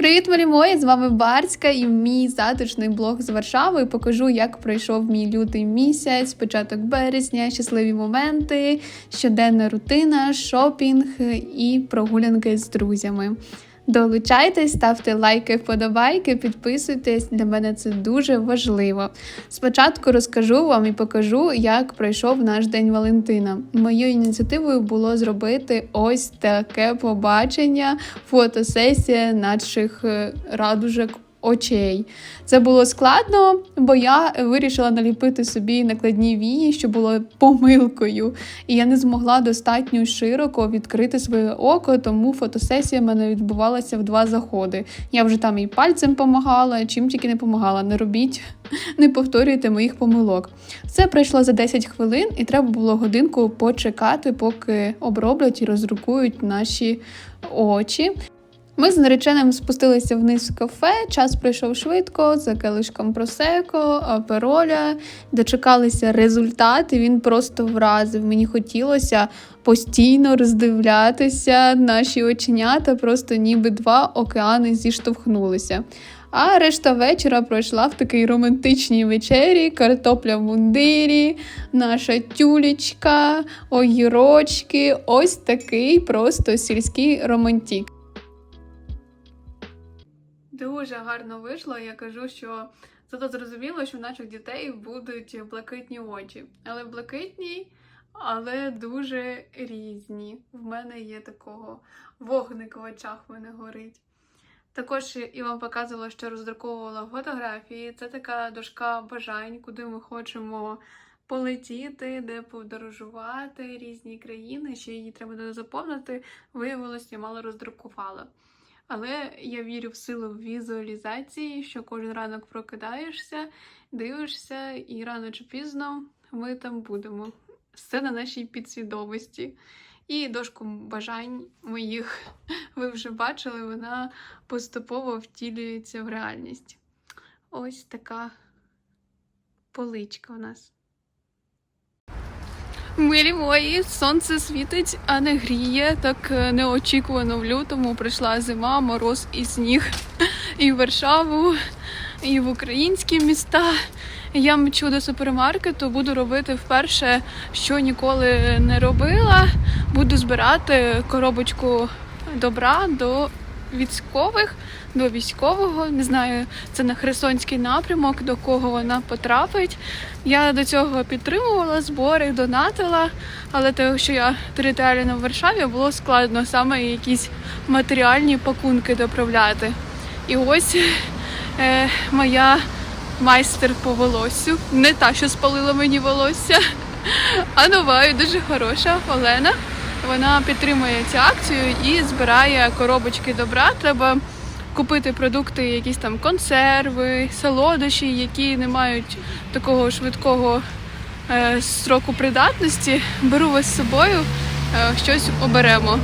Привіт, малі мої! З вами Барська і мій затишний блог з Варшави. Покажу, як пройшов мій лютий місяць, початок березня, щасливі моменти, щоденна рутина, шопінг і прогулянки з друзями. Долучайтесь, ставте лайки, вподобайки, підписуйтесь. Для мене це дуже важливо. Спочатку розкажу вам і покажу, як пройшов наш день Валентина. Моєю ініціативою було зробити ось таке побачення, фотосесія наших е, радужок. Очей. Це було складно, бо я вирішила наліпити собі накладні вії, що було помилкою. І я не змогла достатньо широко відкрити своє око, тому фотосесія в мене відбувалася в два заходи. Я вже там і пальцем помагала, чим тільки не помагала. Не робіть, не повторюйте моїх помилок. Це пройшло за 10 хвилин, і треба було годинку почекати, поки оброблять і роздрукують наші очі. Ми з нареченим спустилися вниз в кафе. Час пройшов швидко за келишком просеко, апероля. Дочекалися результати. Він просто вразив. Мені хотілося постійно роздивлятися наші оченята, просто ніби два океани зіштовхнулися. А решта вечора пройшла в такій романтичній вечері, картопля в мундирі, наша тюлечка, огірочки. Ось такий просто сільський романтик. Дуже гарно вийшло. Я кажу, що зато зрозуміло, що в наших дітей будуть блакитні очі. Але блакитні, але дуже різні. В мене є такого вогник в очах мене горить. Також і вам показувала, що роздруковувала фотографії. Це така дошка бажань, куди ми хочемо полетіти, де подорожувати різні країни. Ще її треба заповнити. Виявилось, я мало роздрукувала. Але я вірю в силу візуалізації, що кожен ранок прокидаєшся, дивишся, і рано чи пізно ми там будемо. Все на нашій підсвідомості. І дошку бажань моїх ви вже бачили, вона поступово втілюється в реальність. Ось така поличка у нас. Милі мої, сонце світить, а не гріє. Так е, неочікувано в лютому прийшла зима, мороз і сніг. І в Варшаву, і в українські міста. Я мчу до супермаркету, буду робити вперше, що ніколи не робила. Буду збирати коробочку добра до військових, до військового. Не знаю, це на Херсонський напрямок, до кого вона потрапить. Я до цього підтримувала збори, донатила, але те, що я територіально в Варшаві, було складно саме якісь матеріальні пакунки доправляти. І ось е, моя майстер по волоссю, не та, що спалила мені волосся, а нова і дуже хороша Олена. Вона підтримує цю акцію і збирає коробочки добра. Треба купити продукти, якісь там консерви, солодощі, які не мають такого швидкого е, строку придатності. Беру вас з собою, е, щось оберемо.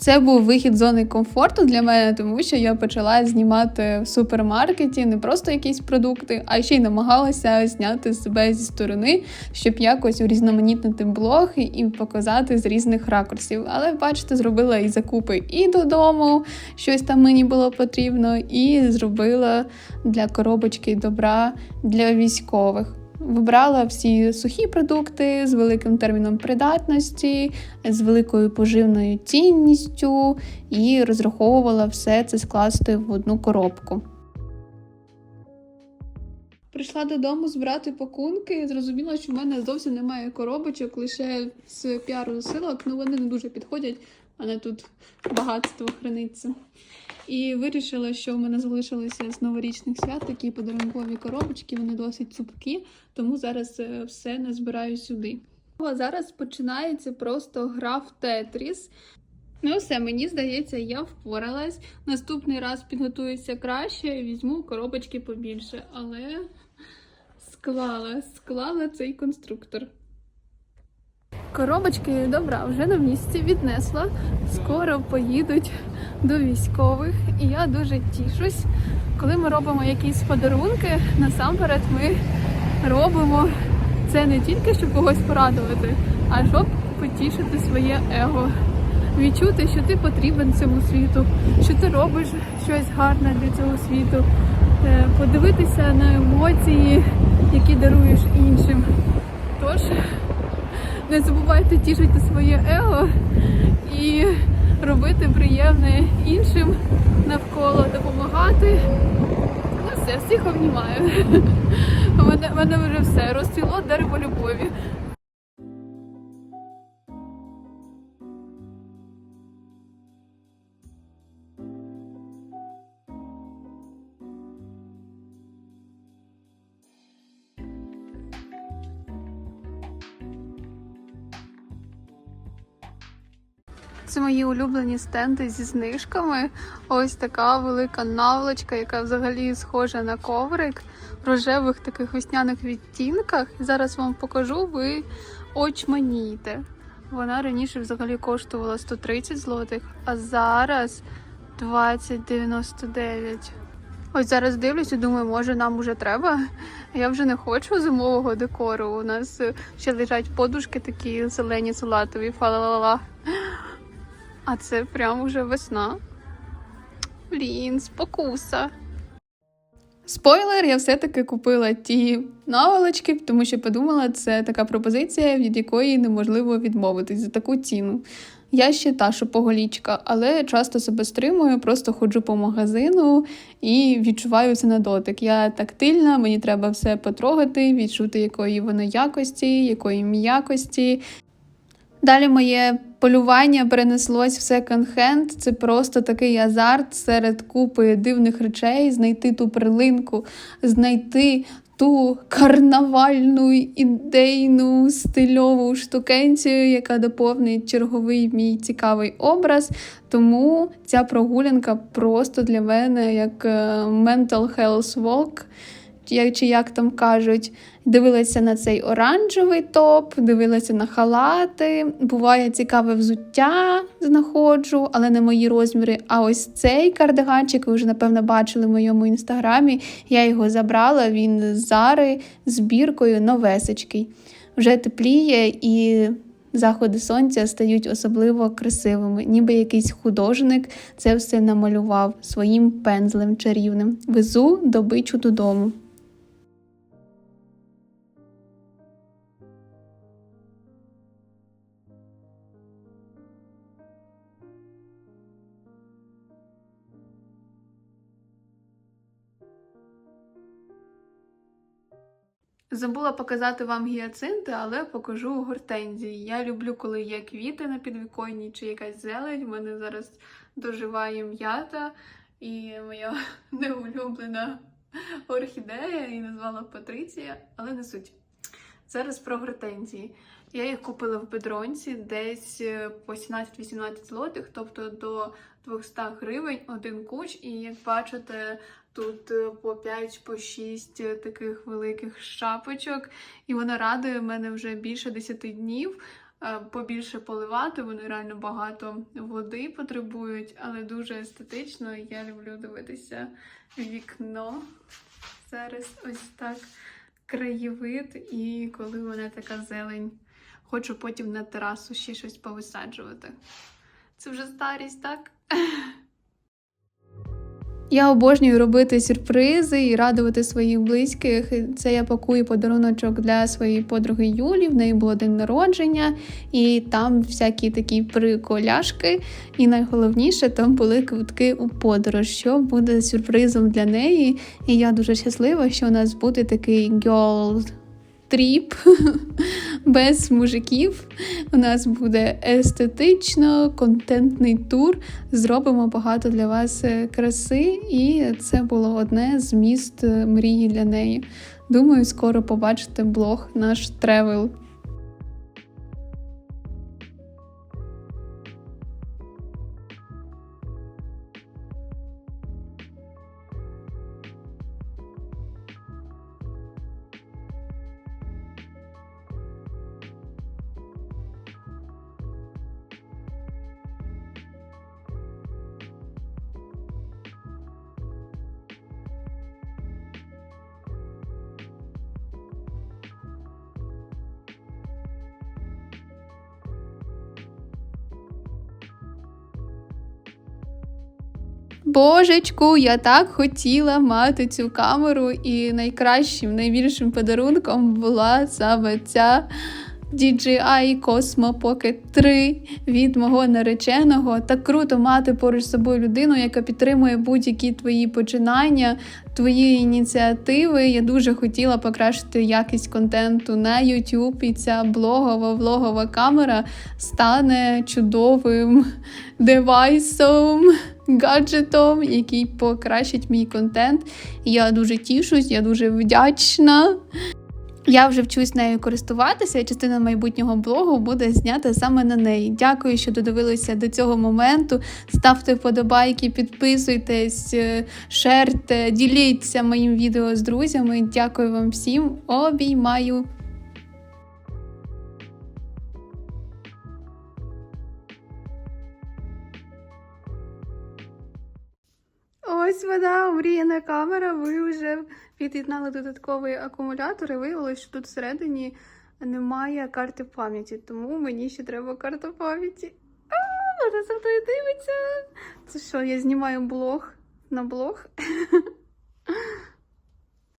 Це був вихід зони комфорту для мене, тому що я почала знімати в супермаркеті не просто якісь продукти, а ще й намагалася зняти себе зі сторони, щоб якось урізноманітнити блог і показати з різних ракурсів. Але бачите, зробила і закупи і додому, щось там мені було потрібно, і зробила для коробочки добра для військових. Вибрала всі сухі продукти з великим терміном придатності, з великою поживною цінністю і розраховувала все це скласти в одну коробку. Прийшла додому збирати пакунки. Зрозуміла, що в мене зовсім немає коробочок, лише з піару засилок. Ну вони не дуже підходять, але тут багатство храниться. І вирішила, що в мене залишилися з новорічних свят такі подарункові коробочки, вони досить цупкі, тому зараз е, все назбираю сюди. А зараз починається просто гра в Тетріс. Ну, все, мені здається, я впоралась. Наступний раз підготуюся краще, візьму коробочки побільше, але склала, склала цей конструктор. Коробочки добра вже на місці віднесла. Скоро поїдуть до військових, і я дуже тішусь. Коли ми робимо якісь подарунки, насамперед ми робимо це не тільки щоб когось порадувати, а щоб потішити своє его. відчути, що ти потрібен цьому світу, що ти робиш щось гарне для цього світу, е, подивитися на емоції, які даруєш іншим. Тож не забувайте тішити своє его і робити приємне іншим навколо, допомагати. Ну все, всіх обнімаю. У мене, мене вже все розцвіло дерево любові. Це мої улюблені стенди зі знижками. Ось така велика наволочка, яка взагалі схожа на коврик в рожевих таких весняних відтінках. Зараз вам покажу, ви очманієте. Вона раніше взагалі коштувала 130 злотих, а зараз 20,99. Ось зараз дивлюсь і думаю, може нам уже треба. Я вже не хочу зимового декору. У нас ще лежать подушки такі зелені, салатові, фа-ла-ла-ла. А це прям уже весна. Блін, спокуса. Спойлер, я все-таки купила ті наволочки, тому що подумала, це така пропозиція, від якої неможливо відмовитись за таку ціну. Я ще та шопоголічка, але часто себе стримую, просто ходжу по магазину і відчуваю це на дотик. Я тактильна, мені треба все потрогати, відчути, якої воно якості, якої м'якості. Далі моє полювання перенеслось в секонд-хенд. Це просто такий азарт серед купи дивних речей, знайти ту перлинку, знайти ту карнавальну ідейну стильову штукенцію, яка доповнить черговий мій цікавий образ. Тому ця прогулянка просто для мене як е, mental health walk чи як там кажуть, дивилася на цей оранжевий топ, дивилася на халати. Буває цікаве взуття знаходжу, але не мої розміри. А ось цей кардиганчик, ви вже, напевно, бачили в моєму інстаграмі. Я його забрала, він з зари з біркою новесечкий. Вже тепліє і. Заходи сонця стають особливо красивими, ніби якийсь художник це все намалював своїм пензлем чарівним. Везу добичу додому. Забула показати вам гіацинти, але покажу гортензії. Я люблю, коли є квіти на підвіконні чи якась зелень. У мене зараз доживає м'ята і моя неулюблена орхідея, її назвала Патриція, але не суть. Зараз про гортензії. Я їх купила в бедронці десь е, по 17-18 злотих, тобто до 200 гривень один куч. І як бачите, тут е, по 5 по 6 е, таких великих шапочок. І вона радує мене вже більше 10 днів. Побільше поливати, вони реально багато води потребують, але дуже естетично. Я люблю дивитися вікно. Зараз ось так краєвид, і коли вона така зелень. Хочу потім на терасу ще щось повисаджувати. Це вже старість, так? Я обожнюю робити сюрпризи і радувати своїх близьких. Це я пакую подаруночок для своєї подруги Юлі. В неї було день народження, і там всякі такі приколяшки. І найголовніше там були квитки у подорож, що буде сюрпризом для неї. І я дуже щаслива, що у нас буде такий girl тріп без мужиків. У нас буде естетично, контентний тур. Зробимо багато для вас е, краси, і це було одне з міст е, мрії для неї. Думаю, скоро побачите блог наш тревел. Божечку, я так хотіла мати цю камеру, і найкращим, найбільшим подарунком була саме ця DJI Cosmo Pocket 3 від мого нареченого. Так круто мати поруч з собою людину, яка підтримує будь-які твої починання, твої ініціативи. Я дуже хотіла покращити якість контенту на YouTube, і ця блогова влогова камера стане чудовим девайсом, гаджетом, який покращить мій контент. Я дуже тішусь, я дуже вдячна. Я вже вчусь нею користуватися, і частина майбутнього блогу буде знята саме на неї. Дякую, що додивилися до цього моменту. Ставте вподобайки, підписуйтесь, е, шерте, діліться моїм відео з друзями. Дякую вам всім. Обіймаю! Ось вона, омріяна камера. Ви вже під'єднали додатковий акумулятор і виявилося, що тут всередині немає карти пам'яті, тому мені ще треба карта пам'яті. Вона за мною дивиться. Це що, я знімаю блог на блог?